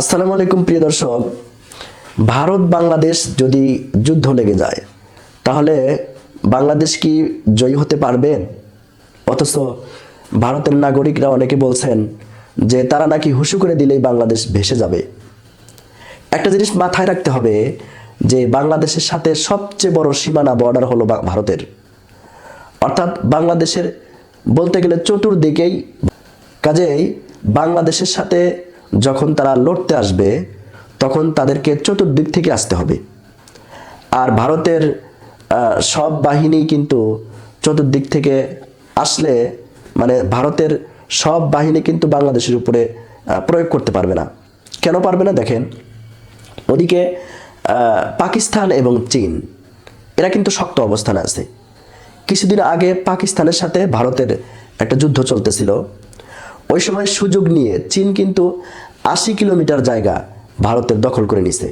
আসসালামু আলাইকুম, প্রিয় দর্শক। ভারত, বাংলাদেশ যদি যুদ্ধ লেগে যায়, তাহলে বাংলাদেশ কি জয়ী হতে পারবে? অথচ ভারতের নাগরিকরা অনেকে বলছেন যে তারা নাকি হুশু করে দিলেই বাংলাদেশ ভেসে যাবে। একটা জিনিস মাথায় রাখতে হবে যে বাংলাদেশের সাথে সবচেয়ে বড় সীমানা বর্ডার হলো ভারতের। অর্থাৎ বাংলাদেশের বলতে গেলে চতুর্দিকেই কাজেই বাংলাদেশের সাথে যখন তারা লড়তে আসবে, তখন তাদেরকে চতুর্দিক থেকে আসতে হবে। আর ভারতের সব বাহিনী কিন্তু চতুর্দিক থেকে আসলে মানে ভারতের সব বাহিনী কিন্তু বাংলাদেশের উপরে প্রয়োগ করতে পারবে না। কেন পারবে না দেখেন? ওদিকে পাকিস্তান এবং চীন, এরা কিন্তু শক্ত অবস্থানে আছে। কিছুদিন আগে পাকিস্তানের সাথে ভারতের একটা যুদ্ধ চলতেছিল। ওই সময় সুযোগ নিয়ে চীন কিন্তু আশি কিলোমিটার জায়গা ভারতের দখল করে নিছে।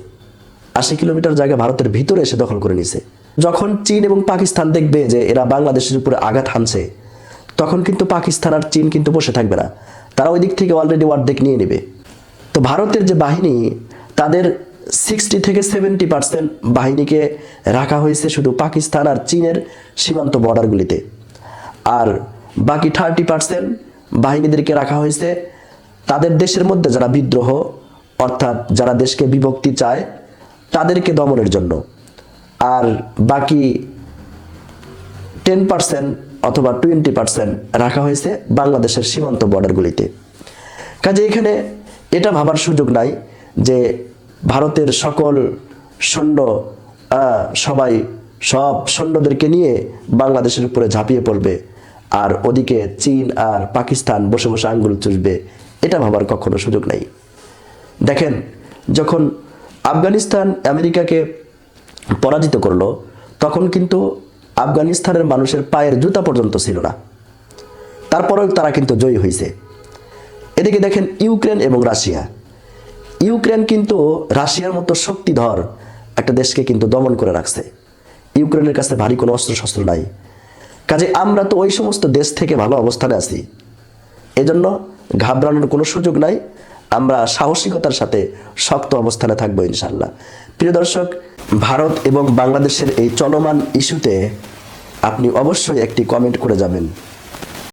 আশি কিলোমিটার জায়গা ভারতের ভিতরে এসে দখল করে নিছে। যখন চীন এবং পাকিস্তান দেখবে যে এরা বাংলাদেশের উপরে আঘাত হানছে, তখন কিন্তু পাকিস্তান আর চীন কিন্তু বসে থাকবে না। তারা ওই দিক থেকে অলরেডি অর্ধেক নিয়ে নেবে। তো ভারতের যে বাহিনী, তাদের সিক্সটি থেকে সেভেন্টি পার্সেন্ট বাহিনীকে রাখা হয়েছে শুধু পাকিস্তান আর চীনের সীমান্ত বর্ডারগুলিতে আর বাকি থার্টি পার্সেন্ট বাহিনীদেরকে রাখা হয়েছে। তাদের দেশের মধ্যে যারা বিদ্রোহ, অর্থাৎ যারা দেশকে বিভক্তি চায়, তাদেরকে দমনের জন্য। আর বাকি টেন পার্সেন্ট অথবা টোয়েন্টি পার্সেন্ট রাখা হয়েছে বাংলাদেশের সীমান্ত বর্ডারগুলিতে। কাজে এখানে এটা ভাবার সুযোগ নাই যে ভারতের সকল সৈন্য সবাই সব সৈন্যদেরকে নিয়ে বাংলাদেশের উপরে ঝাঁপিয়ে পড়বে। আর ওদিকে চীন আর পাকিস্তান বসে বসে আঙ্গুল চুষবে, এটা ভাবার কখনো সুযোগ নাই। দেখেন, যখন আফগানিস্তান আমেরিকাকে পরাজিত করল, তখন কিন্তু আফগানিস্তানের মানুষের পায়ের জুতা পর্যন্ত ছিল না। তারপরেও তারা কিন্তু জয়ী হয়েছে এদিকে দেখেন ইউক্রেন এবং রাশিয়া। ইউক্রেন কিন্তু রাশিয়ার মতো শক্তিধর একটা দেশকে কিন্তু দমন করে রাখছে। ইউক্রেনের কাছে ভারী কোনো অস্ত্র শস্ত্র নাই। কাজে আমরা তো ওই সমস্ত দেশ থেকে ভালো অবস্থানে আছি। এজন্য ঘাবড়ানোর কোনো সুযোগ নাই। আমরা সাহসিকতার সাথে শক্ত অবস্থানে থাকব ইনশাল্লাহ প্রিয় দর্শক, ভারত এবং বাংলাদেশের এই চলমান ইস্যুতে আপনি অবশ্যই একটি কমেন্ট করে যাবেন।